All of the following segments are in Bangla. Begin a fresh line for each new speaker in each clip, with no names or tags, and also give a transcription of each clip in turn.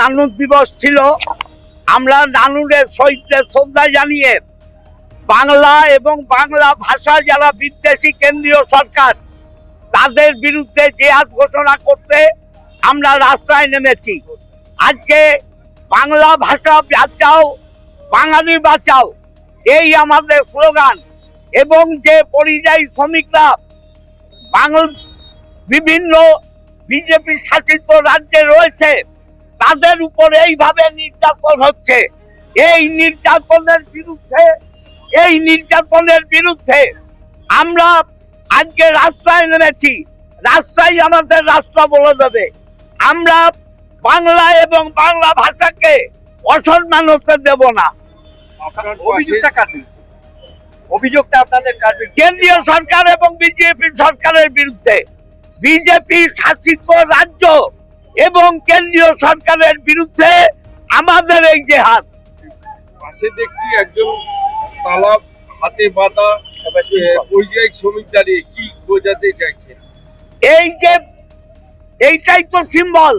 নানুর দিবস ছিল। আমরা নানুরের শহীদদের শ্রদ্ধা জানিয়ে বাংলা এবং বাংলা ভাষা যারা বিদ্বেষী কেন্দ্রীয় সরকার, তাদের বিরুদ্ধে জেহাদ ঘোষণা করতে আমরা রাস্তায় নেমেছি। আজকে বাংলা ভাষা বাঁচাও বাঙালি বাঁচাও এই আমাদের স্লোগান। এবং যে পরিযায়ী শ্রমিকরা বাংল বিভিন্ন বিজেপি শাসিত রাজ্যে রয়েছে তাদের উপর এইভাবে নির্যাতন হচ্ছে। এই নির্যাতনের বিরুদ্ধে এই নির্যাতনের বিরুদ্ধে আমরা আজকে রাস্তায় নেমেছি। রাস্তায় আমাদের রাস্তা বলে দেবে। আমরা বাংলা এবং বাংলা ভাষাকে অসম্মান হতে দেব না।
অভিযোগটা কার অভিযোগটা আপনাদের কার
কেন্দ্রীয় সরকার এবং বিজেপি সরকারের বিরুদ্ধে। বিজেপি শাসিত রাজ্য এবং কেন্দ্রীয় সরকারের বিরুদ্ধে আমাদের এই জেহাদ।
পাশে দেখছি একজন তালা হাতে বাঁধা পরিযায়ী শ্রমিক দাঁড়িয়ে কি বোঝাতে চাইছেন?
এই যে এইটাই তো সিম্বল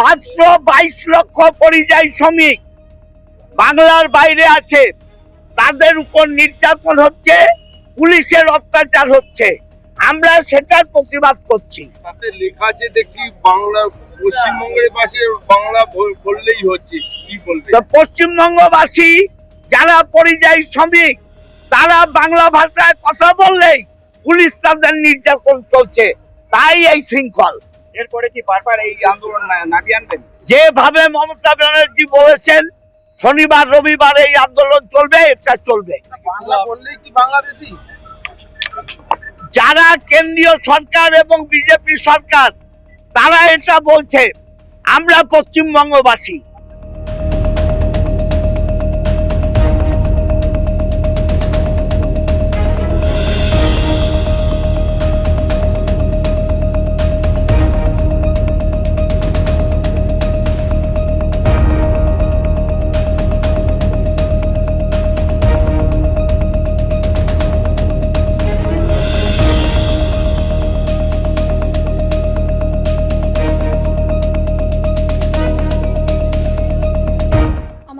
মাত্র বাইশ লক্ষ পরিযায়ী শ্রমিক বাংলার বাইরে আছে। তাদের উপর নির্যাতন হচ্ছে পুলিশের অত্যাচার হচ্ছে। আমরা সেটার প্রতিবাদ করছি।
তাতে লেখা আছে দেখছি বাংলা পশ্চিমবঙ্গের পাশে বাংলা বললেই হচ্ছে কি বলবে?
তো পশ্চিমবঙ্গবাসী যারা পরিযায়ী শ্রমিক তারা বাংলা ভাষায় কথা বললেই পুলিশ তাদের নির্যাতন চলছে। তাই এই শৃঙ্খল।
এরপরে কি বারবার এই আন্দোলন নামিয়ে আনবেন?
যেভাবে মমতা ব্যানার্জি বলেছেন শনিবার রবিবার এই আন্দোলন চলবে এটা চলবে।
বাংলা বললেই কি বাংলাদেশি?
যারা কেন্দ্রীয় সরকার এবং বিজেপি সরকার তারা এটা বলছে আমরা পশ্চিমবঙ্গবাসী।